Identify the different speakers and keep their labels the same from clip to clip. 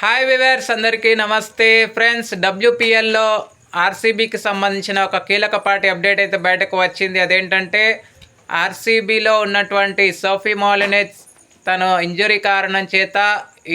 Speaker 1: Hi viewers అందరికీ నమస్తే. Friends డబ్ల్యూపిఎల్లో ఆర్సీబీకి సంబంధించిన ఒక కీలక పార్టీ అప్డేట్ అయితే బయటకు వచ్చింది. అదేంటంటే ఆర్సీబీలో ఉన్నటువంటి సోఫీ మాలినేజ్ తను ఇంజురీ కారణం చేత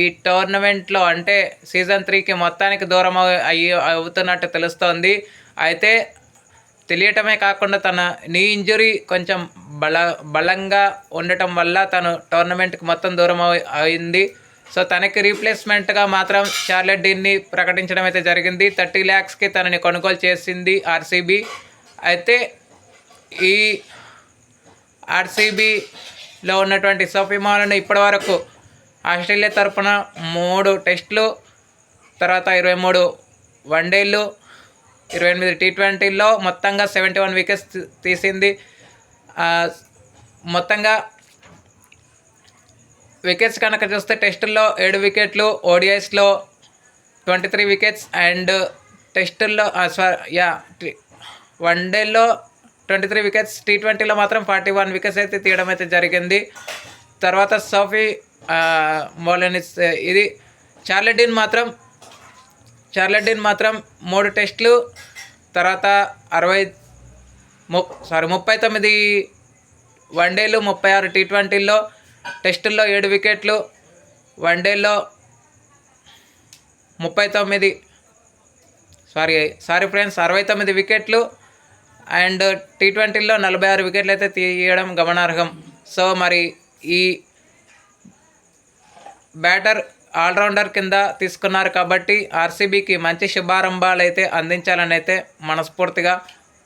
Speaker 1: ఈ టోర్నమెంట్లో అంటే సీజన్ త్రీకి మొత్తానికి దూరం అయ్యి అవుతున్నట్టు తెలుస్తోంది. అయితే తెలియటమే కాకుండా తన నీ ఇంజురీ కొంచెం బల బలంగా ఉండటం వల్ల తను టోర్నమెంట్కి మొత్తం దూరం అయింది. సో తనకి రీప్లేస్మెంట్గా మాత్రం చార్లెట్ డీన్ని ప్రకటించడం అయితే జరిగింది. థర్టీ ల్యాక్స్కి తనని కొనుగోలు చేసింది ఆర్సీబీ. అయితే ఈ ఆర్సీబీలో ఉన్నటువంటి సోఫిమాలను ఇప్పటివరకు ఆస్ట్రేలియా తరపున మూడు టెస్టులు తర్వాత ఇరవై మూడు వన్డేలు ఇరవై ఎనిమిది టీ ట్వంటీలో మొత్తంగా సెవెంటీ వన్ వికెట్స్ తీసింది. మొత్తంగా వికెట్స్ కనుక చూస్తే టెస్టుల్లో ఏడు వికెట్లు ఓడిఐస్లో ట్వంటీ త్రీ వికెట్స్ అండ్ టెస్టుల్లో యా వన్డేలో ట్వంటీ త్రీ వికెట్స్ టీ ట్వంటీలో మాత్రం ఫార్టీ వన్ వికెట్స్ అయితే తీయడం అయితే జరిగింది. తర్వాత సోఫీ మోలనిస్ ఇది చార్లెడ్డిన్ మాత్రం చార్లెడ్డిన్ మాత్రం మూడు టెస్టులు తర్వాత అరవై ము సారీ ముప్పై తొమ్మిది వన్డేలు ముప్పై ఆరు టీ ట్వంటీల్లో టెస్టుల్లో ఏడు వికెట్లు వన్డేలో ముప్పై తొమ్మిది. సారీ సారీ ఫ్రెండ్స్ అరవై తొమ్మిది వికెట్లు అండ్ టీ ట్వంటీలో నలభై ఆరు వికెట్లు అయితే తీయడం గమనార్హం. సో మరి ఈ బ్యాటర్ ఆల్రౌండర్ కింద తీసుకున్నారు కాబట్టి ఆర్సీబీకి మంచి శుభారంభాలు అయితే అందించాలని అయితే మనస్ఫూర్తిగా